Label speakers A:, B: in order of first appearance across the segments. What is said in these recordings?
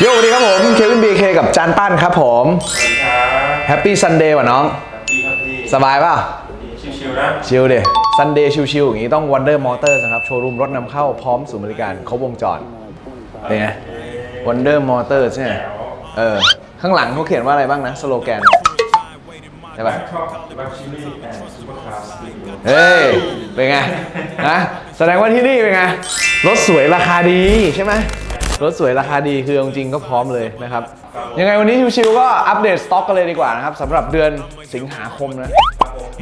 A: โยสวัสดีครับผม เควินบีเคกับจานปั้นครับผม
B: ครับ
A: แฮปปี้ซันเดย์ว่ะน้อง
B: พี่ครับพี่
A: สบายป่ะ
B: ชิวๆนะ
A: ชิลเดซันเดย์ชิลๆอย่างนี้ต้อง Wonder Motors นะครับ โชว์รูมรถนำเข้าพร้อมศูนย์บริการครบวงจรเป็นไง Wonder Motors ใช่ไหมเออ ข้างหลังเขาเขียนว่าอะไรบ้างนะ สโลแกนใช่ปะ
B: ชอบลักชัวรี่แอนด์ซูเปอร์คาร์สปีด
A: เฮ้ย เป็นไงนะแสดงว่าที่นี่เป็นไง รถสวยราคาดีใช่ไหม รถสวยราคาดีคือจริงๆก็พร้อมเลยนะครับ ยังไงวันนี้ชิวๆก็อัปเดตสต็อกกันเลยดีกว่านะครับสำหรับเดือนสิงหาคมนะ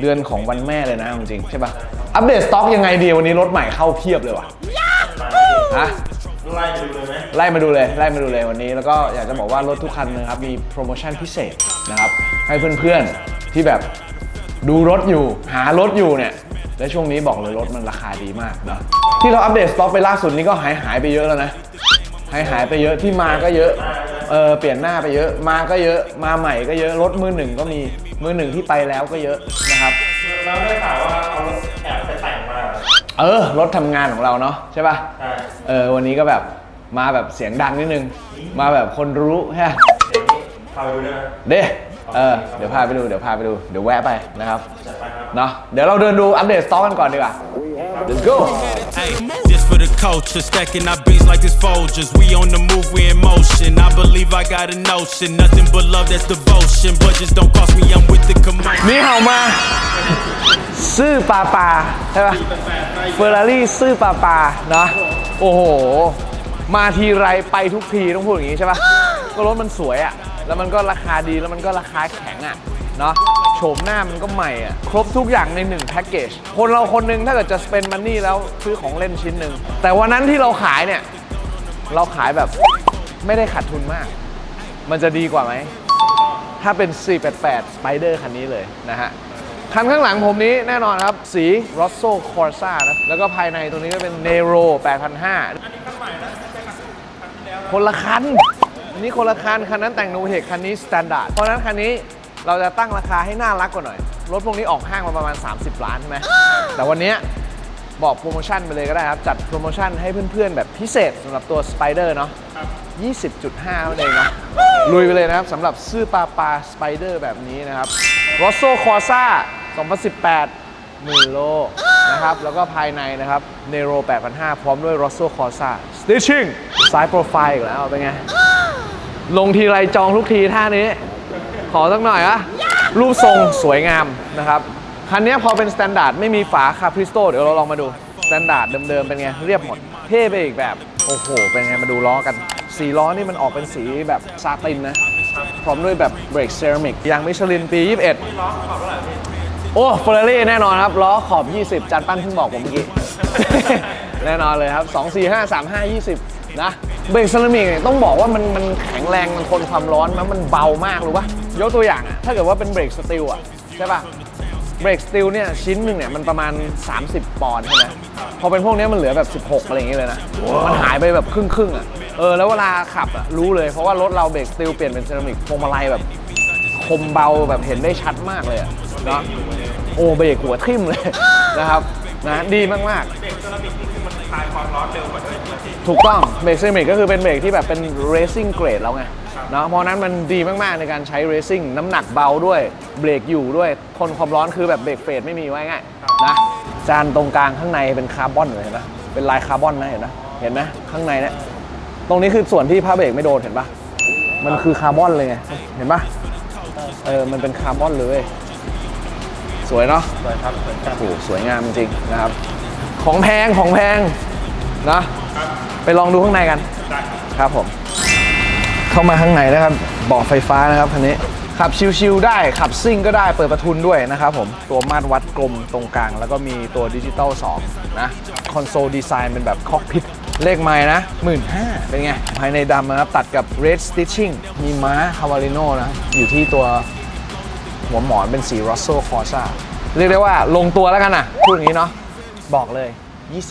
A: เดือนของวันแม่เลยนะจริงๆใช่ปะอัปเดตสต็อกยังไงดีวันนี้รถใหม่เข้าเพียบเลยว่ะฮะ
B: ไล่ดูเลยไหม
A: ไล่มาดูเลยไล่มาดูเลยวันนี้ แล้วก็อยากจะบอกว่ารถทุกคันนะครับมีโปรโมชั่นพิเศษนะครับให้เพื่อนๆที่แบบดูรถอยู่หารถอยู่เนี่ยและช่วงนี้บอกเลยรถมันราคาดีมากเนาะที่เราอัปเดตสต็อกไปล่าสุดนี้ก็หายหายไปเยอะแล้วนะ หายหายไปเยอะที่มาก็เยอะเออเปลี่ยนหน้าไปเยอะ มาก็เยอะมาใหม่ก็เยอะรถมือหนึ่งก็มีมือหนึ่งที่ไปแล้วก็เยอะนะครับ
B: เราได้ข่าวว่าเอารถแอบไปแต่งมา
A: เออรถทำงานของเราเนาะใช่ป่ะ
B: ใช่
A: เออวันนี้ก็แบบมาแบบเสียงดังนิดนึง มาแบบคนรู้ใช่ปะ
B: เดี๋ยวนี้พาไปดูได้ไหม
A: เด้เออเดี๋ยวพาไปดูเดี๋ยวพาไปดูเดี๋ยวแวะไปนะครับ
B: จัดไปครับ
A: เนาะเดี๋ยวเราเดินดูอัปเดตสต็อกกันก่อนดีกว่า let's go
C: Hey, this for the culture, stacking our beats like it's Folgers. We on the move, we in motion. I believe I got a notion, nothing but love, that's devotion. Budgets don't cost me, I'm with the commotion.
A: นี่เห่ามา ซื่อปาปาใช่ปะเฟอร์รารี่ซื่อปาปาเนาะโอ้โห มาทีไรไปทุกทีต้องพูดอย่างนี้ใช่ปะก็รถมันสวยอะแล้วมันก็ราคาดีแล้วมันก็ราคาแข็งอะ เนาะโฉมหน้ามันก็ใหม่อะครบทุกอย่างในหนึ่งแพ็กเกจ คนเราคนหนึงถ้าเกิดจะ spend money แล้วซื้อของเล่นชิ้นหนึ่ง แต่วันนั้นที่เราขายเนี่ย เราขายแบบไม่ได้ขาดทุนมาก มันจะดีกว่าไหม ถ้าเป็น 488 Spider คันนี้เลยนะฮะ คันข้างหลังผมนี้แน่นอนครับ สี Rosso Corsa นะ แล้วก็ภายในตรงนี้ก็เป็น Nero 8,500คนละคันอันนี้คนละคัน คันนั้นแต่งโนเทคคันนี้ Standard เพราะนั้นคันนี้ เราจะตั้งราคาให้น่ารักกว่าหน่อย รถพวกนี้ออกห้างมาประมาณ 30 ล้านใช่ไหม แต่วันเนี้ยบอกโปรโมชั่นไปเลยก็ได้ครับ จัดโปรโมชั่นให้เพื่อนๆ แบบพิเศษสำหรับตัว Spider เนาะ20.5นั่นเองเนาะ ลุยไปเลยนะครับสำหรับซื่อปาปาสไปเดอร์แบบนี้นะครับ r o s s o Corsa 2018หมื่นโลนะครับแล้วก็ภายในนะครับ Nero 8,500 พร้อมด้วย Rosso Corsa Stitching ซ้ายโปรไฟล์อีกแล้วเป็นไง ลงทีไรจองทุกทีท่านี้ ขอสักหน่อยวะรูปทรงสวยงามนะครับ คันนี้พอเป็นสแตนดาร์ดไม่มีฝาคาพริสโตเดี๋ยวเราลองมาดูสแตนดาร์ดเดิมๆเป็นไง เรียบหมด เท่ไปอีกแบบ โอ้โห เป็นไงมาดูล้อกัน สีล้อนี่มันออกเป็นสีแบบซาตินนะ พร้อมด้วยแบบเบรกเซรามิกยางมิชลินปี 21 โอ้เฟอร์รารี่แน่นอนครับ ล้อขอบ 20จานปั้นเพิ่งบอกผมเมื่อกี้ แน่นอนเลยครับ 2 4 5 3 5 20 นะ เบรกเซรามิกเนี่ยต้องบอกว่ามันมันแข็งแรงมันทนความร้อนมันมันเบามากรู้ปะยกตัวอย่างอะถ้าเกิดว่าเป็นเบรกสตีลอะใช่ปะเบรกสตีลเนี่ยชิ้นหนึ่งเนี่ยมันประมาณ 30 ปอนด์ใช่ไหมพอเป็นพวกนี้มันเหลือแบบ 16 อะไรอย่างเงี้ยเลยนะ มันหายไปแบบครึ่งครึ่งอะเออแล้วเวลาขับอะรู้เลยเพราะว่ารถเราเบรกสตีลเปลี่ยนเป็นเซรามิกพวงมาลัยแบบคมเบาแบบเห็นได้ชัดมากเลยอะเนาะโอ้เบรกหัวทิ่มเลยนะครับนะดีมาก
B: เบรกเซรามิกนี่คือมันคลายความร้อนเร็วก
A: ถูกต้องเบรกเซรามิกก็คือเป็นเบรกที่แบบเป็น racing grade แล้วไงเนาะเพราะฉะนั้นมันดีมากๆในการใช้ racing น้ำหนักเบาด้วยเบรกอยู่ด้วยทนความร้อนคือแบบเบรกเฟดไม่มีไว้ง่ายนะจานตรงกลางข้างในเป็นคาร์บอนเลยเห็นปะเป็นลายคาร์บอนนะเห็นปะเห็นไหมข้างในเนี่ยตรงนี้คือส่วนที่ผ้าเบรกไม่โดนเห็นปะมันคือคาร์บอนเลยไงเห็นปะเออมันเป็นคาร์บอนเลย สวยเนาะ
B: สวยครับสวยครับ
A: โอ้โหสวยงามจริงๆนะครับ ของแพงของแพงนะ ไปลองดูข้างในกันครับผม เข้ามาข้างในนะครับเบอกไฟฟ้านะครับคันนี้ขับชิวๆได้ขับซิ่งก็ได้เปิดประทุนด้วยนะครับผมตัวมาตรวัดกลมตรงกลาง แล้วก็มีตัวดิจิตอล2นะคอนโซลดีไซน์เป็นแบบคอกพิทเลขไม้นะ1 5ื่นเป็นไง ภายในดำนะครับ ตัดกับ Red Stitching มีม้าคาวาริโนนะ อยู่ที่ตัวหัวหมอนเป็นสี Rosso Corsa เรียกได้ว่าลงตัวแล้วกันนะพูดอย่างนี้เนาะบอกเลย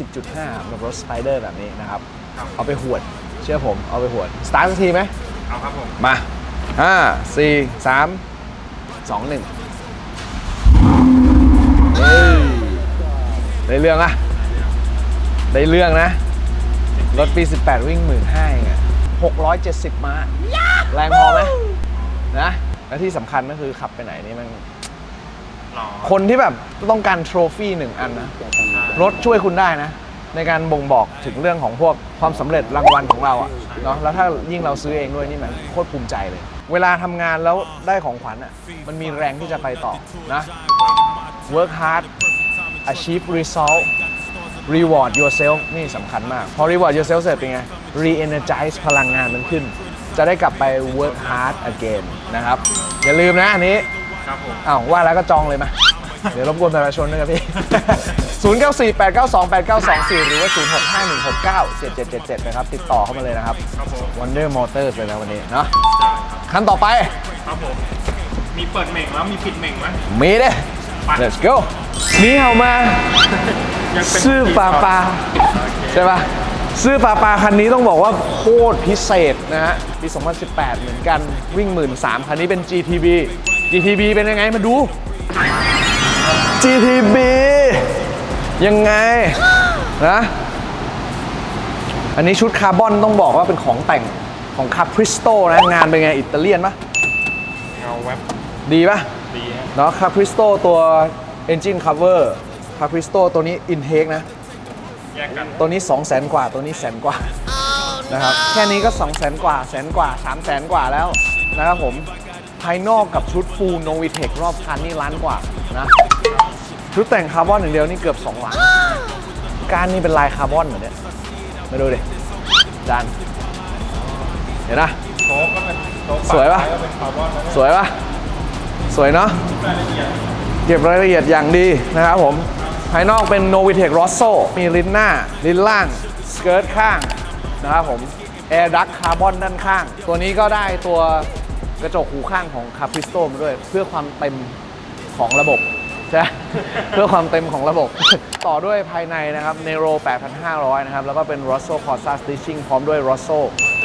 A: 20.5กับรถ Spider แบบนี้นะครับ เอาไปหวด เชื่อผมเอาไปหวด สตาร์ทสักทีไหม
B: เอาครับผม
A: มา5 4 3 2 1เฮ้ยได้เรื่องอะได้เรื่องนะ รถปี 18 วิ่ง1 5 0 0 0เองอะ670 ม้า แรงพอไหมนะ และที่สำคัญก็คือขับไปไหนนี่มัน
B: หล่อ
A: คนที่แบบต้องการโทรฟี่หนึ่งอันนะ รถช่วยคุณได้นะ ในการบ่งบอกถึงเรื่องของพวกความสำเร็จรางวัลของเราอะเนาะแล้วถ้ายิ่งเราซื้อเองด้วยนี่มันโคตรภูมิใจเลย เวลาทำงานแล้วได้ของขวัญอะมันมีแรงที่จะไปต่อนะ work hard achieve result reward yourself นี่สำคัญมาก พอ reward yourself เสร็จเป็นไง re-energize พลังงานมันขึ้น จะได้กลับไป work hard again นะครับ อย่าลืมนะอันนี้
B: ครับผม
A: อ้าวว่าแล้วก็จองเลยมา เดี๋ยวรบกวนประชาชนด้วยครับพี่ 0 9 4 8 9 2 8 9 2 4 หรือว่า 0 6 5 1 6 9 7 7 7 7 นะครับ ติดต่อเข้ามาเลยนะครับ
B: ครับผม
A: Wonder Motors เลยนะวันนี้เนาะขั้นต่อไป
B: ครับผม มีเปิดเหม่งแล้วมีปิดเหม่งไหม
A: มีเด้
B: ไป
A: let's go มีเห่ามา
B: ยังเป็น
A: ซื่อปลาปลาใช่ปะซื่อปลาปลาคันนี้ต้องบอกว่าโคตรพิเศษนะฮะปี 2018 เหมือนกันวิ่ง 1 3ื่นคันนี้เป็น GTB GTB เป็นยังไงมาดู GTB ยังไงนะอันนี้ชุดคาร์บอนต้องบอกว่าเป็นของแต่งของคาปริสโตนะ งานเป็นไง อิตาเลียนปะ
B: เงาแว็บ
A: ดีปะ
B: ดีฮะ
A: เนาะคาปริสโตตัว Engine Cover คาปริสโตตัวนี้ Intake นะ
B: แยกกัน
A: ตัวนี้ 2 0 0แสนกว่าตัวนี้แสนกว่านะครับแค่นี้ก็ 2 0 0แสนกว่าแสนกว่า 3 0 0แสนกว่าแล้วนะครับผมภายนอกกับชุดฟูลโนวิเทครอบคันนี่ล้านกว่านะ ชุดแต่งคาร์บอนอย่างเดียวนี่เกือบ2ล้านการนี่เป็นลายคาร์บอนเหมือนเนี้ยมาดูดิจานเห็นนะ
B: โค้กก็เป็นโค้ก
A: สวยปะ
B: ก็เป็นคาร์บอนแล้ว
A: สวยปะสวยเนาะ
B: รายละเอียด
A: เก็บรายละเอียดอย่างดีนะครับผม ภายนอกเป็น Novitec Rosso มีลิ้นหน้า ลิ้นล่าง สเกิร์ตข้างนะครับผม Air Duct Carbon ด้านข้าง ตัวนี้ก็ได้ตัวกระจกหูข้างของ Capristo มาด้วย เพื่อความเต็มของระบบ ใช่ไหมเพื่อความเต็มของระบบ ต่อด้วยภายในนะครับ Nero 8,500 นะครับ แล้วก็เป็น Rosso Corsa Stitching พร้อมด้วย Rosso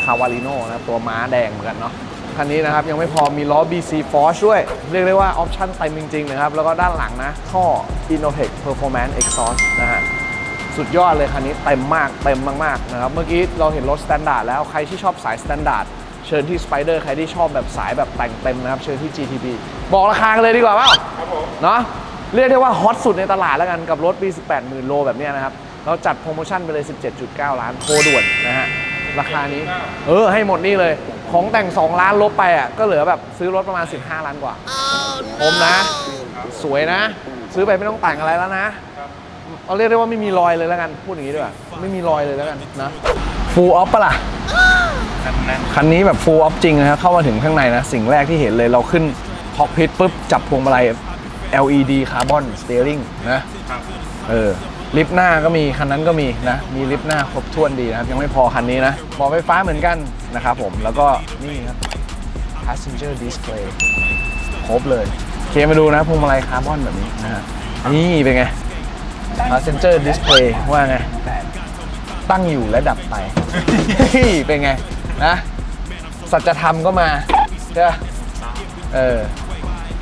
A: Cavallino นะครับ ตัวม้าแดงเหมือนกันเนาะคันนี้นะครับ ยังไม่พอมีล้อ BC Force ด้วย เรียกได้ว่าออปชั่นเต็มจริง ๆ นะครับ แล้วก็ด้านหลังนะ ท่อ Innotech Performance Exhaust นะฮะสุดยอดเลยคันนี้เต็มมากเต็มมากๆนะครับเมื่อกี้เราเห็นรถ Standard แล้วใครที่ชอบสาย Standard เชิญที่ Spider ใครที่ชอบแบบสายแบบแต่งเต็มนะครับ เชิญที่ GTB บอกราคากันเลยดีกว่าเปล่า
B: ครับผม
A: เนาะ เรียกได้ว่าฮอตสุดในตลาดแล้วกันกับรถปี 18 0,000 โลแบบนี้นะครับ เราจัดโปรโมชั่นไปเลย 17.9 ล้านโทรด่วนนะฮะ ราคานี้ เออ ให้หมดนี่เลย ของแต่ง 2 ล้านลบไปอะ ก็เหลือแบบซื้อรถประมาณ 15 ล้านกว่าผมนะ สวยนะ ซื้อไปไม่ต้องแต่งอะไรแล้วนะเราเรียกได้ว่าไม่มีรอยเลยแล้วกัน พูดอย่างนี้ด้วยไม่มีรอยเลยแล้วกันนะ full off ปะล่ะ
B: คันนี้
A: แบบ full off จริงนะครับเข้ามาถึงข้างในนะ สิ่งแรกที่เห็นเลยเราขึ้นคอกพิทปุ๊บจับพวงมาลัย LED คาร์บอนสเต e ริงนะเออลิฟต์หน้าก็มี คันนั้นก็มีนะ มีลิฟต์หน้าครบถ้วนดีนะครับ ยังไม่พอคันนี้นะเบอไฟฟ้าเหมือนกันนะครับผมแล้วก็นี่ครับ passenger display ครบเลยเคมาดูนะพวงมาลัยคาร์บอนแบบนี้นะฮะนี่เป็นไง passenger display ว่าไง ตั้งอยู่และดับไปเฮ้ยเป็นไงนะสัจธรรมก็มาใช่เออ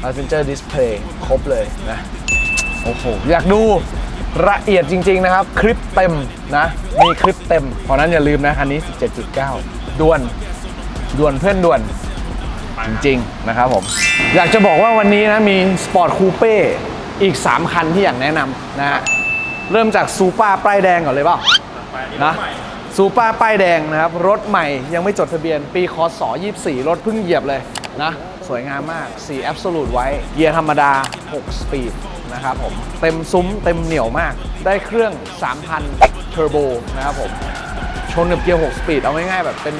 A: passenger display ครบเลยนะ โอ้โห อยากดูละเอียดจริง ๆ นะครับ คลิปเต็มนะ มีคลิปเต็ม เพราะนั้นอย่าลืมนะ คันนี้ 17.9ด่วนด่วนเพื่อนด่วนจริง ๆ นะครับผม อยากจะบอกว่าวันนี้นะ มีสปอร์ตคูเป้อีก 3 คันที่อยากแนะนำนะฮะเริ่มจากซูเปอร์ป้ายแดงก่อนเลยเปล่า
B: นะ
A: ซูเปอร์ป้ายแดงนะครับ รถใหม่ยังไม่จดทะเบียน ปีคศ24 รถเพิ่งเหยียบเลยนะ สวยงามมากสี Absolute ไว้เกียร์ธรรมดา 6 สปีดนะครับผม เต็มซุ้มเต็มเหนียวมาก ได้เครื่อง 3,000 เทอร์โบนะครับผม ชนกับเกียร์ 6 สปีด เอาง่ายๆแบบเป็น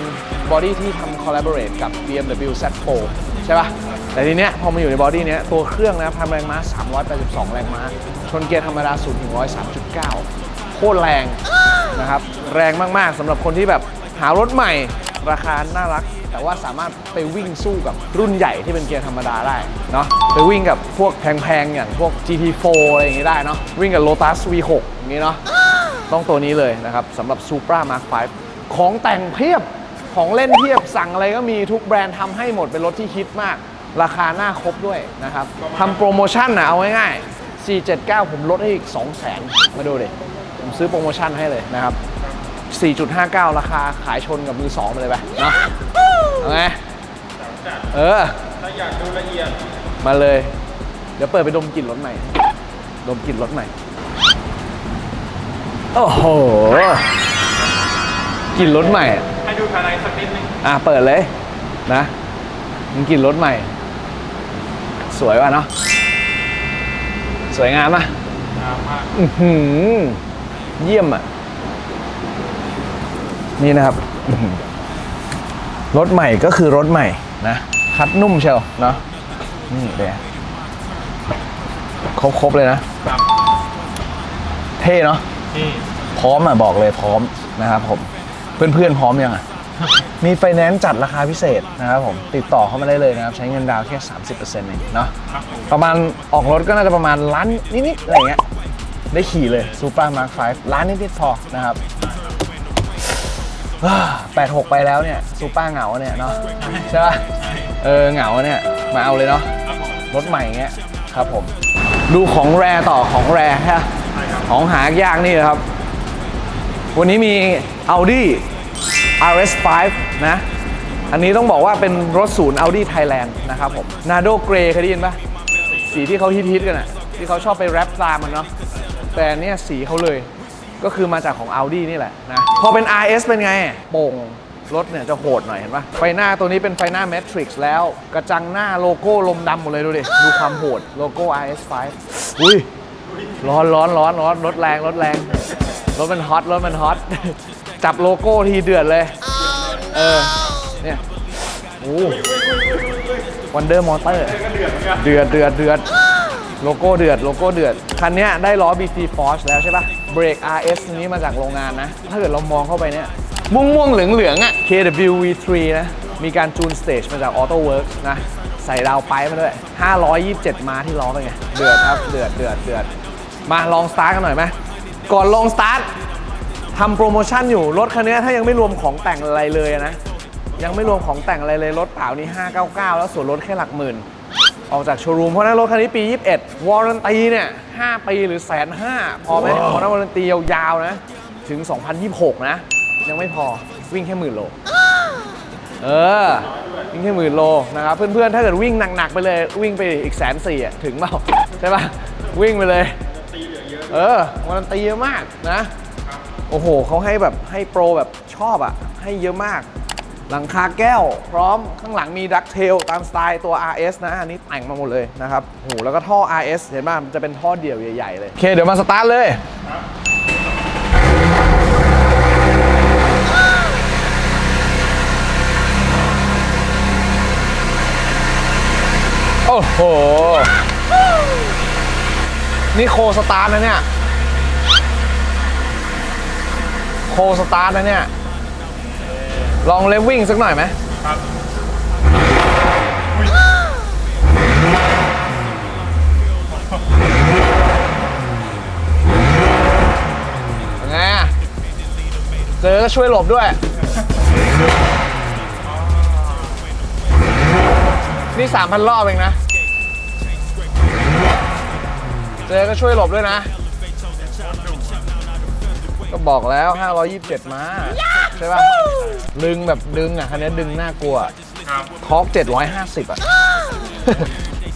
A: บอดี้ที่ทำ collaborate กับ BMW Z4 ใช่ปะแต่ทีเนี้ยพอมาอยู่ในบอดี้เนี้ยตัวเครื่องนะครับทำแรงม้า 382 แรงม้า ชนเกียร์ธรรมดา0ถึง103.9 โคตรแรงนะครับ แรงมากๆสำหรับคนที่แบบหารถใหม่ ราคาน่ารัก แต่ว่าสามารถไปวิ่งสู้กับรุ่นใหญ่ที่เป็นเกียร์ธรรมดาได้เนาะไปวิ่งกับพวกแพงๆ อย่างพวก GT4 อะไรอย่างงี้ได้เนาะวิ่งกับ Lotus V6 อย่างงี้เนาะต้องตัวนี้เลยนะครับสำหรับ Supra Mark 5 ของแต่งเพียบของเล่นเพียบสั่งอะไรก็มีทุกแบรนด์ทำให้หมดเป็นรถที่ฮิตมาก ราคาหน้าครบด้วยนะครับทำโปรโมชั่นนะเอาง่ายๆ479 ผมลดให้อีก 200,000มาดูดิผมซื้อโปรโมชั่นให้เลยนะครับ 4.59 ราคาขายชนกับมือสองไปเลยไปเนาะเอาไงเออ
B: ถ้าอยากดูละเอียด
A: มาเลย เดี๋ยวเปิดไปดมกลิ่นรถใหม่ ดมกลิ่นรถใหม่ โอ้โหกลิ่นรถใหม่อะ
B: ให้ดูภายในสักนิดนึง
A: อะ เปิดเลยนะมันกลิ่นรถใหม่ สวยว่ะเนาะ สวยงามอะ
B: งามมาก
A: อื้อหือเยี่ยมอะ นี่นะครับรถใหม่ก็คือรถใหม่นะคัดนุ่มเชียวเนาะนี่เดี๋ยวครบๆเลยนะ เท่เนาะพร้อมอะบอกเลยพร้อมนะครับผม เพื่อนๆพร้อมยังอะมีไฟแนนซ์จัดราคาพิเศษนะครับผมติดต่อเข้ามาได้เลยนะครับ ใช้เงินดาวน์แค่ 30%เองเนาะประมาณออกรถก็น่าจะประมาณล้านนิดๆอะไรเงี้ยได้ขี่เลยซูเปอร์มาร์ค5ล้านนิดๆพอนะครับ แปดหกไปแล้วเนี่ยซูเปอร์เหงาเนี่ยเนาะใช่ป่ะเออเหงาเนี่ยมาเอาเลยเนาะ
B: ครับผม
A: รถใหม่เงี้ยครับผมดูของแรต่อของแรฮะ
B: ใช่ครับ
A: ของหายากนี่นะครับ วันนี้มี Audi RS5 นะ อันนี้ต้องบอกว่าเป็นรถศูนย์ Audi Thailand นะครับผม Nado Grey เคยได้ยินปะสีที่เขาฮิตๆกันอะที่เขาชอบไปแรปตามมันเนาะแต่อันเนี่ยสีเขาเลย ก็คือมาจากของ Audi นี่แหละนะ พอเป็น RS เป็นไง โป่งรถเนี่ยจะโหดหน่อยเห็นปะไฟหน้าตัวนี้เป็นไฟหน้า Matrix แล้ว กระจังหน้าโลโก้ลมดำหมดเลยดูดิ ดูความโหดโลโก้ RS5 อุ้ยร้อนร้อนร้อนร้อนรถแรงรถแรง รถมันฮอตรถมันฮอต จับโลโก้ทีเดือดเลย เออ เนี่ยโอ้วันเดอร์มอเตอร์ เดือดเดือดเดือดโลโก้เดือดโลโก้เดือด คันเนี้ยได้ล้อ BC Force แล้วใช่ปะ เบรก RS นี้มาจากโรงงานนะ ถ้าเกิดเรามองเข้าไปเนี่ย ม่วงม่วงๆเหลืองเหลืองอะ KW V3 นะ มีการจูนสเตจมาจาก Auto Works นะ ใส่ดาวไปมาด้วย 527 ม้าที่ล้อเป็นไง เดือดครับ เดือดเดือดเดือด มาลองสตาร์ทกันหน่อยไหม ก่อนลองสตาร์ททำโปรโมชั่นอยู่ รถคันนี้ถ้ายังไม่รวมของแต่งอะไรเลยนะ ยังไม่รวมของแต่งอะไรเลย รถเปล่านี่599 แล้วส่วนลดแค่หลักหมื่น ออกจากโชว์รูมเพราะฉะนั้นรถคันนี้ปี 21วารันตีเนี่ย 5 ปีหรือแสนห้าพอไหมเพราะนั้นวารันตียาวๆนะ ถึง 2026 นะ ยังไม่พอวิ่งแค่หมื่นโล เออ วิ่งแค่หมื่นโลนะครับ เพื่อนๆ ถ้าเกิดวิ่งหนัก ๆ ไปเลย วิ่งไปอีกแสนสี่อะถึงเปล่า ใช่ป่ะ วิ่งไปเลย เออวันตีเยอะมากนะ โอ้โหเขาให้แบบให้โปรแบบชอบอะให้เยอะมาก หลังคาแก้ว พร้อมข้างหลังมีดักเทลตามสไตล์ตัว RS นะ อันนี้แต่งมาหมดเลยนะครับโอ้โหแล้วก็ท่อ RS เห็นป่ะมันจะเป็นท่อเดี่ยวใหญ่ๆเลย โอเค เดี๋ยวมาสตาร์ทเลยโอ้โห นี่โคสตาร์ทนะเนี่ย โคสตาร์ทนะเนี่ย ลองเล็บวิ่งสักหน่อยไหม
B: ครับ
A: เป็นไงอะเจอก็ช่วยหลบด้วย นี่สามพันรอบเองนะ เจอก็ช่วยหลบด้วยนะ ก็บอกแล้ว 527ม้า ใช่ป่ะ ดึงแบบดึงอะ คันนี้ดึงน่ากลัว
B: ครับ
A: ทอร์ก750 อะ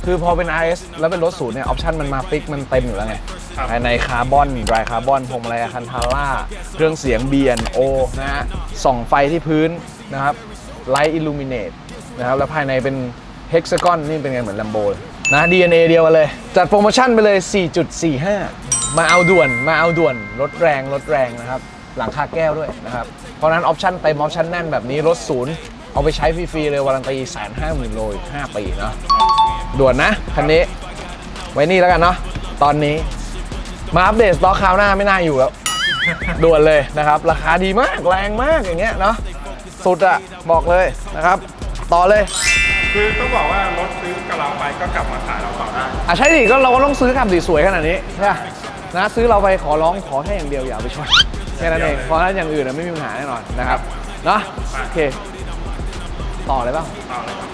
A: คือพอเป็น RS แล้วเป็นรถศูนย์เนี่ย ออปชันมันมาฟิกมันเต็มอยู่แล้วไง
B: ครับ
A: ภายในคาร์บอนดรายคาร์บอนพวงมาลัยคันทาร่า เครื่องเสียง B&O นะฮะ ส่องไฟที่พื้นนะครับ ไลท์อิลูมิเนตนะครับ แล้วภายในเป็นเฮกซากอนนี่เป็นไงเหมือนลัมโบนะ DNA เดียวกันเลย จัดโปรโมชั่นไปเลย 4.45 มาเอาด่วน มาเอาด่วนรถแรงรถแรงนะครับ หลังคาแก้วด้วยนะครับ เพราะฉะนั้นออปชั่นเต็มออปชั่นแน่นแบบนี้รถศูนย์เอาไปใช้ฟรีๆเลยวารันตีแสนห้าหมื่นโลอีก5ปีเนาะด่วนนะคันนี้ ไว้นี่แล้วกันเนาะตอนนี้มาอัปเดตสต็อกคราวหน้าไม่น่าอยู่แล้วด่วนเลยนะครับ ราคาดีมากแรงมากอย่างเงี้ยเนาะสุดอะบอกเลยนะครับ ต่อเลย
B: คือต้องบอกว่ารถซื้อกับเราไปก็กลับมาขายเราต่อได้
A: อะใช่ดิก็เราก็ต้องซื้อกลับดิสวยขนาดนี้ใช่ปะนะซื้อเราไปขอร้องขอแค่อย่างเดียวอย่าเอาไปชน แค่นั้นเองเพราะฉะนั้นอย่างอื่นน่ะไม่มีปัญหาแน่นอนนะครับเนาะโอเค ต่อเลยเปล่า
B: ต่อเลยครับ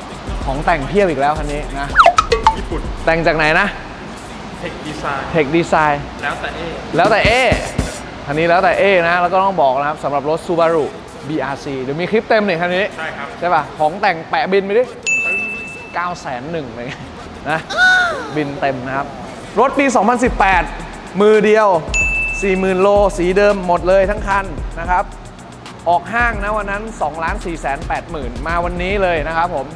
A: ของแต่งเพียบอีกแล้วคันนี้นะ
B: ญี่ปุ่น
A: แต่งจากไหนนะ
B: เทคดีไซน์
A: เทคดีไซน์
B: แล้วแต่เอ๊ะ
A: แล้วแต่เอคันนี้แล้วแต่เอนะแล้วก็ต้องบอกนะครับสำหรับรถ Subaru BRC เดี๋ยวมีคลิปเต็มเลยคันนี้
B: ใช่ครับ
A: ใช่ป่ะของแต่งแปะบินไปดิ9 0 0 0 0หนึ่งเลยนะบินเต็มนะครับ รถปี 2018 มือเดียว 40,000 โล สีเดิมหมดเลยทั้งคันนะครับ ออกห้างนะวันนั้น2ล้าน4 8 0 0 0 0 มาวันนี้เลยนะครับผม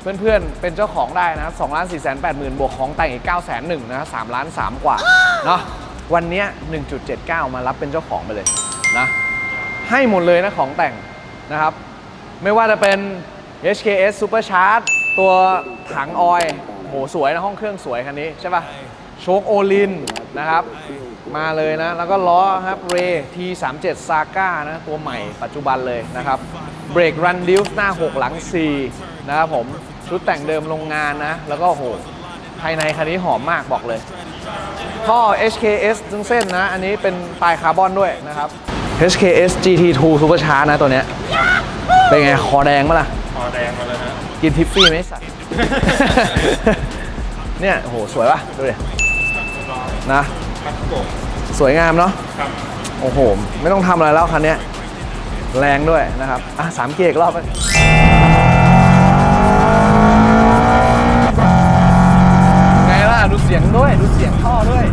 A: เพื่อนๆ เป็นเจ้าของได้นะครับ2ล้าน4 8 0 0 0 0 บวกของแต่งอีก9 0 0 0 0 0นะ3ล้าน3กว่าเนาะ วันเนี้ย1.79 มารับเป็นเจ้าของไปเลยนะ ให้หมดเลยนะของแต่งนะครับ ไม่ว่าจะเป็น HKS Supercharge ตัวถังออยล์โหสวยนะห้องเครื่องสวยคันนี้ใช่ปะโชคโอลินนะครับ มาเลยนะ แล้วก็ล้อครับเร T37 Saga นะตัวใหม่ปัจจุบันเลยนะครับเบรกรันดิวหน้า 6 หลัง 4 นะครับผม ชุดแต่งเดิมโรงงานนะ แล้วก็โหภายในคันนี้หอมมากบอกเลย ท่อ HKS ทั้งเส้นนะ อันนี้เป็นปลายคาร์บอนด้วยนะครับ HKS GT2 Supercharge นะตัวเนี้ยเป็นไง คอแดงปะล่ะ
B: คอแดงมาเลยฮะ
A: กินทิฟฟี่ไหมสัตว์เนี่ยโอ้โหสวยปะดูดินะ
B: ครับ ผม
A: สวยงามเนาะ
B: ครับ
A: โอ้โห ไม่ต้องทำอะไรแล้วคันเนี้ยแรงด้วยนะครับ อะสามเกียร์อีกรอบไปไงล่ะ ดูเสียงด้วย ดูเสียงท่อด้วย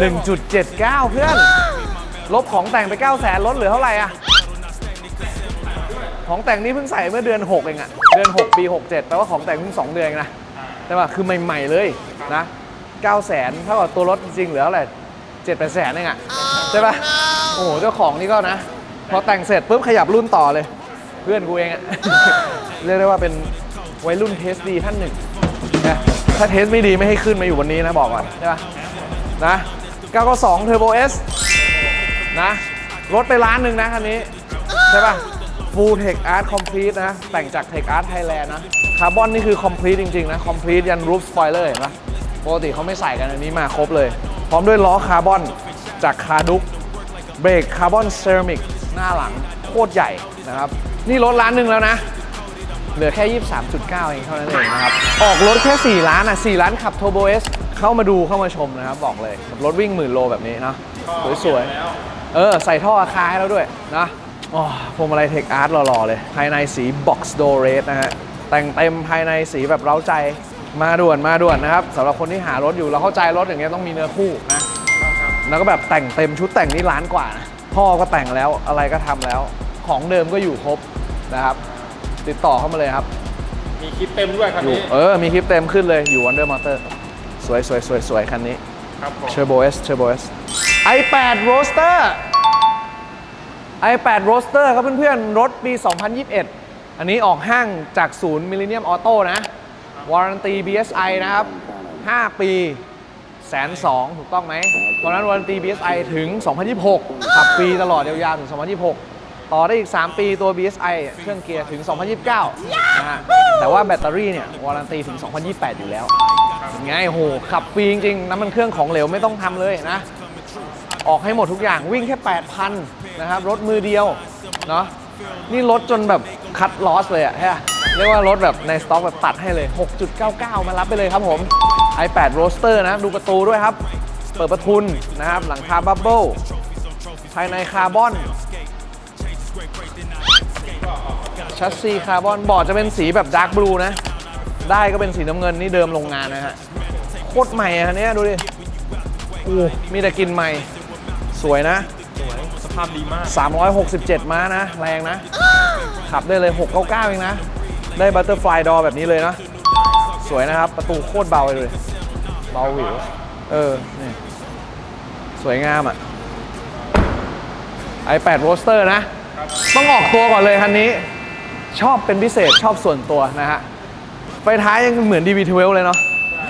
A: 1.79 เพื่อน ลบของแต่งไป 9 0 0แสนลดเหลือเท่าไหร่อะ ของแต่งนี้เพิ่งใส่เมื่อเดือน 6 เองอะเดือน 6 ปี 67แปลว่าของแต่งเพิ่ง 2 เดือนเองนะแต่ว่าคือใหม่ ๆ เลยนะ9 0 0แสนเท่ากับตัวรถจริงๆเหลือเท่าไหร่7 8แสนเองอะใช่ปะโอ้โหเจ้าของนี่ก็นะ พอแต่งเสร็จปุ๊บขยับรุ่นต่อเลย เพื่อนกูเองอะเรียกได้ว่าเป็นวัยรุ่นเทสดีท่านหนึ่งนะถ้าเทสไม่ดีไม่ให้ขึ้นมาอยู่วันนี้นะบอกก่อนใช่ปะนะ992 Turbo S นะ รถไปล้านหนึ่งนะคันนี้ ใช่ป่ะ Full Tech Art Complete นะ แต่งจาก Tech Art Thailand นะ คาร์บอนนี่คือ Complete จริง ๆ นะ Complete ยัน Roof Spoiler เห็นปะปกติเขาไม่ใส่กันอันนี้มาครบเลย พร้อมด้วยล้อคาร์บอนจากคาดุกเบรกคาร์บอนเซรามิกหน้าหลังโคตรใหญ่นะครับ นี่รถล้านหนึ่งแล้วนะ เหลือแค่ 23.9 เองเท่านั้นเองนะครับ ออกรถแค่ 4 ล้านอะ 4 ล้านขับ Turbo S เข้ามาดูเข้ามาชมนะครับ บอกเลยรถวิ่งหมื่นโลแบบนี้นะสวยๆ เออ ใส่ท่ออาคาให้แล้วด้วยนะ พวงมาลัยเทคอาร์ตหล่อๆเลย ภายในสี Box Door Red นะฮะ แต่งเต็มภายในสีแบบเร้าใจมาด่วนมาด่วนนะครับสำหรับคนที่หารถอยู่เราเข้าใจรถอย่างเงี้ยต้องมีเนื้อคู่นะแล้วก็แบบแต่งเต็มชุดแต่งนี่ล้านกว่านะพ่อก็แต่งแล้วอะไรก็ทำแล้ว ของเดิมก็อยู่ครบนะครับ ติดต่อเข้ามาเลยครับ
B: มีคลิปเต็มด้วยคัน
A: อยู่
B: นี้
A: เออ มีคลิปเต็มขึ้นเลยอยู่ Wonder Motor สวยสวยสวยสวยคันนี้
B: ครับผม
A: Turbo S Turbo S i8 Roadster i8 Roadster ครับเพื่อนๆ รถปี 2021 อันนี้ออกห้างจากศูนย์ Millennium Auto นะวารันตี BSI นะครับ 5 ปีแสนสองถูกต้องไหม ตอนนั้นวารันตี BSI ถึง 2026 ขับฟรีตลอดยาวๆ ถึง 2026 ต่อได้อีก 3 ปีตัว BSI เครื่องเกียร์ถึง 2029 นะฮะ แต่ว่าแบตเตอรี่เนี่ยวารันตีถึง 2028 อยู่แล้วไงโห ขับฟรีจริงๆน้ำมันเครื่องของเหลวไม่ต้องทำเลยนะ ออกให้หมดทุกอย่างวิ่งแค่ 8,000 นะครับ รถมือเดียว เนาะนี่รถจนแบบคัดลอสเลยอะใช่ะเรียกว่ารถแบบในสต็อกแบบตัดให้เลย 6.99 มารับไปเลยครับผม i8 Roadster นะ ดูประตูด้วยครับ เปิดประทุนนะครับ หลังคาบับเบิ้ลภายในคาร์บอนชัสซีคาร์บอนบอร์ดจะเป็นสีแบบดาร์กบลูนะ ได้ก็เป็นสีน้ำเงินนี่เดิมโรงงานนะฮะ โคตรใหม่อะคันเนี้ยดูดิโอมีแต่กินใหม่ สวยนะ
B: สภาพดีมาก
A: 367 ม้านะ แรงนะ ขับได้เลย 699 เองนะ ได้บัตเตอร์ฟลายดอแบบนี้เลยนะ สวยนะครับ ประตูโคตรเบาเลย เบาหวิว เออ นี่ สวยงามอะ i8 Roadster นะ ต้องออกตัวก่อนเลยคันนี้ ชอบเป็นพิเศษชอบส่วนตัวนะฮะ ไฟท้ายยังเหมือน DB12 เลยเนาะ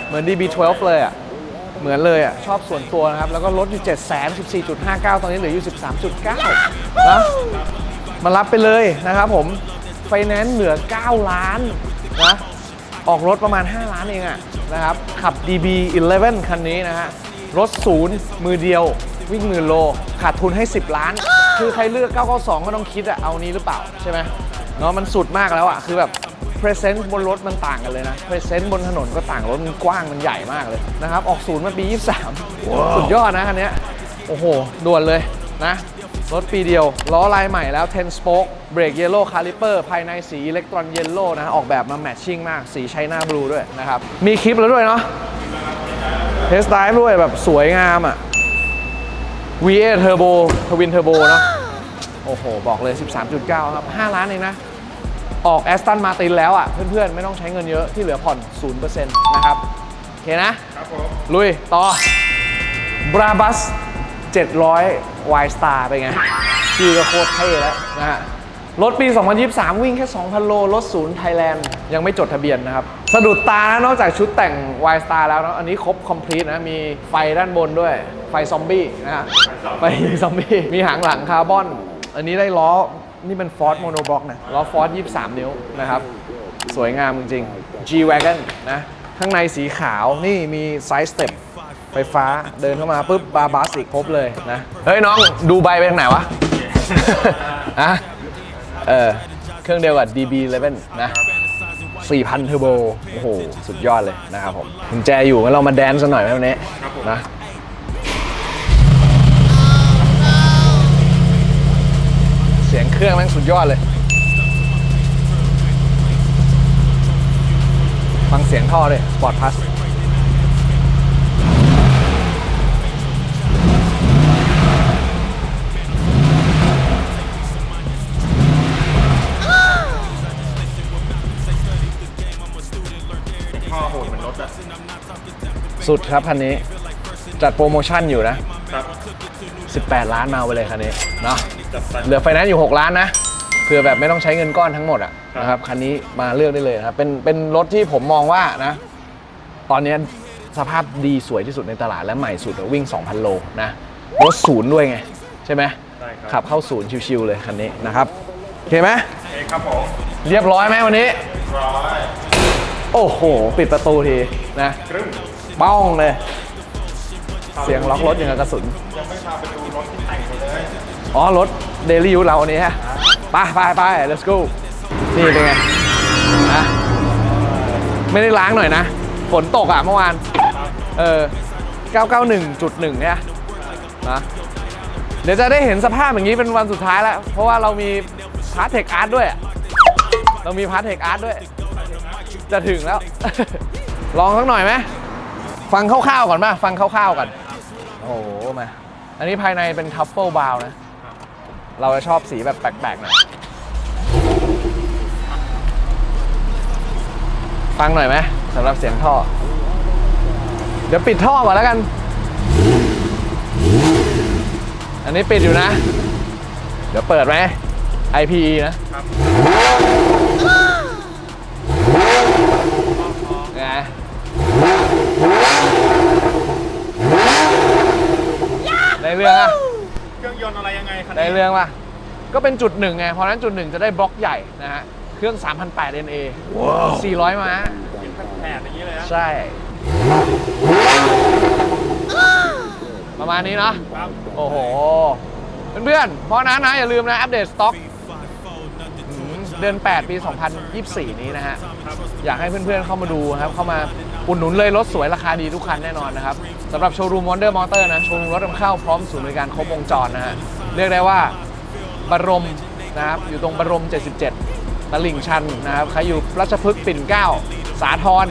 A: เหมือน DB12 เลยอะ เหมือนเลยอะชอบส่วนตัวนะครับ แล้วก็ลดอยู่ 7 1 4 5 9 ตอนนี้เหลืออยู่ 13.9นะมารับไปเลยนะครับผมไฟแนนซ์เหลือ 9 ล้านนะออกรถประมาณ 5 ล้านเองอะนะครับ ขับ DB11 คันนี้นะฮะ รถศูนย์มือเดียว วิ่งหมื่นโล ขาดทุนให้ 10 ล้าน คือใครเลือก 992 ก็ต้องคิดอะเอานี้หรือเปล่า ใช่ไหมเนาะมันสุดมากแล้วอะคือแบบ present บนรถมันต่างกันเลยนะ present บนถนนก็ต่างรถมันกว้างมันใหญ่มากเลยนะครับออกศูนย์มาปี 23 สุดยอดนะคันเนี้ยโอ้โห ด่วนเลยนะ รถปีเดียว ล้อลายใหม่แล้ว 10 spoke เบรกเยลโล่คาลิเปอร์ภายในสีอิเล็กตรอนเยลโล่นะ ออกแบบมาแมทชิ่งมาก สีไชน่าบลูด้วยนะครับ มีคลิปแล้วด้วยเนาะเทสไ i ฟ์ด้วยแบบสวยงามอะ V8 Turbo Twin Turbo เนาะโอ้โห บอกเลย 13.9 ครับ 5 ล้านเองนะ ออกแอสตันมาตินแล้วอะเพื่อนๆ ไม่ต้องใช้เงินเยอะที่เหลือผ่อน 0%นะครับ โอเคนะ
B: ครับผม
A: ลุย ต่อบราบัส700 Y Star เป็นไงชื่อก็โคตรเท่แล้วนะฮะรถปี 2023 วิ่งแค่ 2,000 โล รถศูนย์ไทยแลนด์ ยังไม่จดทะเบียนนะครับ สะดุดตานะนอกจากชุดแต่ง Y Star แล้วนะอันนี้ครบ complete นะ มีไฟด้านบนด้วย ไฟซอมบี้นะฮะไฟซอมบี้ มีหางหลังคาร์บอน อันนี้ได้ล้อ นี่เป็น Ford Monoblock นะล้อ Ford 23 นิ้วนะครับ สวยงามจริงๆ G-Wagon นะ ข้างในสีขาวนี่มีไซส์สเต็ปไฟฟ้าเดินเข้ามาปุ๊บบาบาสิกครบเลยนะ เฮ้ยน้องดูใบไปทางไหนวะอะเออเครื่องเดียวกับ DB11 นะ4,000เทอร์โบโอ้โห สุดยอดเลยนะครับผมกุญแจอยู่งั้นเรามาแดนซ์กันหน่อยไหมวันนี้นะ เสียงเครื่องแม่งสุดยอดเลย ฟังเสียงท่อเลยปอดพัส
B: พ่อโหดเหมือนรถอะ
A: สุดครับคันนี้ จัดโปรโมชั่นอยู่นะ
B: ครับ
A: 18 ล้านมาไปเลยคันนี้เนาะ
B: จัดไป
A: เหลือไฟแนนซ์อยู่ 6 ล้านนะเผื่อแบบไม่ต้องใช้เงินก้อนทั้งหมดอะนะครับคันนี้มาเลือกได้เลยนะครับเป็นเป็นรถที่ผมมองว่านะ ตอนนี้สภาพดีสวยที่สุดในตลาดและใหม่สุดอะวิ่ง 2,000 โลนะรถศูนย์ด้วยไง ใช่ไหม
B: ได้ครับ
A: ขับเข้าศูนย์ชิวๆเลยคันนี้นะครับโอเคไหม
B: โอเคครับผม
A: เรียบร้อยไหมวันนี้
B: ร้อย
A: โอ้โห ปิดประตูทีนะ
B: ครึ่ง
A: บ้องเลย เสียงล็อกรถอย่างกับกระสุน
B: ยังไม่พาไปดู
A: อ๋อ รถเดลี่ยูเราอันนี้ฮะไปไปไป let's go นี่เป็นไงนะไม่ได้ล้างหน่อยนะ ฝนตกอะเมื่อวาน เออ 991.1 เนี่ยนะเดี๋ยวจะได้เห็นสภาพอย่างนี้เป็นวันสุดท้ายแล้ว เพราะว่าเรามีพาร์ทเทคอาร์ตด้วยอะเรามีพาร์ทเทคอาร์ตด้วย จะถึงแล้ว ลองสักหน่อยไหมฟังคร่าวๆก่อนป่ะ ฟังคร่าวๆก่อน โอ้โหมา อันนี้ภายในเป็นทัฟเฟิลบาวนะ เราจะชอบสีแบบแปลกๆหน่อยฟังหน่อยไหมสำหรับเสียงท่อ เดี๋ยวปิดท่อก่อนแล้วกัน อันนี้ปิดอยู่นะ เดี๋ยวเปิดไหม IPE นะ
B: ครับ
A: ไงได้เรื่องอะ
B: เครื่อง ยนต์อะไรยังไงคัน
A: ได้
B: นี้
A: เรื่องป่ะ ก็เป็นจุดหนึ่งไง เพราะฉะนั้นจุดหนึ่งจะได้บล็อกใหญ่นะฮะ เครื่อง 3,800 NA 400 ม้า
B: เป็นแผ่นอย่างนี้เลยนะ
A: ใช่ ประมาณนี้เนาะ
B: ครับ
A: โอ้โห เพื่อนๆ เพราะนั้นนะอย่าลืมนะ อัปเดตสต็อกอืมเดือน 8 ปี 2024 นี้นะฮะ อยากให้เพื่อนๆ เข้ามาดูนะครับ เข้ามา อุดหนุนเลยรถสวยราคาดีทุกคันแน่นอนนะครับสำหรับโชว์รูม Wonder Motor นะโชว์รูมรถนำเข้าพร้อมศูนย์บริการครบวงจรนะฮะเรียกได้ว่าบรมนะครับอยู่ตรงบรม 77ตลิ่งชันนะครับใครอยู่รัชพฤกษ์ปิ่นเกล้าสาทร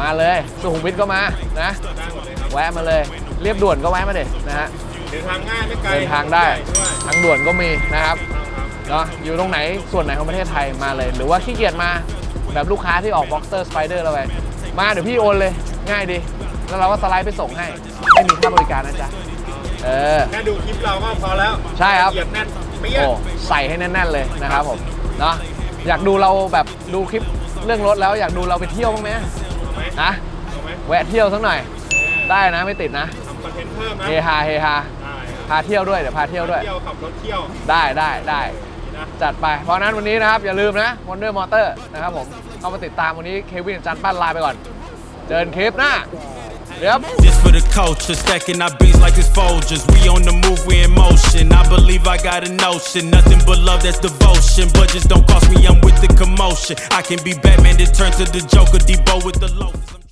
A: มาเลยสุขุมวิทก็มานะ
B: ได้หมดเลยครับ
A: แวะมาเลยเรียบด่วนก็แวะมาเด็นะฮะ
B: เดินทางง่ายไม่ไกล
A: เดินทางได้
B: ใหญ่ด้วย
A: ทางด่วนก็มีนะครับ
B: ครับ
A: เนาะอยู่ตรงไหนส่วนไหนของประเทศไทยมาเลย หรือว่าขี้เกียจมาแบบลูกค้าที่ออกบ็อกเซอร์สไปเดอร์เราไป มาเดี๋ยวพี่โอนเลย ง่ายดี แล้วเราก็สไลด์ไปส่งให้ ไม่มีค่าบริการนะจ๊ะ เออ
B: แค่ดูคลิปเราก็พอแล้ว
A: ใช่ครับ
B: เหยียบแน่นเปี้ย
A: โอ้ใส่ให้แน่น ๆ เลยนะครับผม เนาะอยากดูเราแบบดูคลิปเรื่องรถแล้วอยากดูเราไปเที่ยวบ้างไหม
B: เอาไหม
A: นะ
B: เอาไหม
A: แวะเที่ยวสักหน่อย ได้นะไม่ติดนะ
B: ทำคอนเทนต์เพิ่มนะ
A: เฮฮาเฮฮา
B: ได้ครับ
A: พาเที่ยวด้วยเดี๋ยวพาเที่ยวด้วย
B: เที่ยวขับรถเที่ยว
A: ได้ได้ได้
B: นะ
A: จัดไป เพราะฉะนั้นวันนี้นะครับ อย่าลืมนะ Wonder Motor นะครับผม เข้ามาติดตามวันนี้เควินจันปั้นลาไปก่อน เจอกันคลิปหน้า Yep.
C: Just for the culture, stacking our beats like it's Folgers. We on the move, we in motion. I believe I got a notion. Nothing but love, that's devotion. Budgets don't cost me, I'm with the commotion. I can be Batman, then turn to the Joker, Debo with the loafers.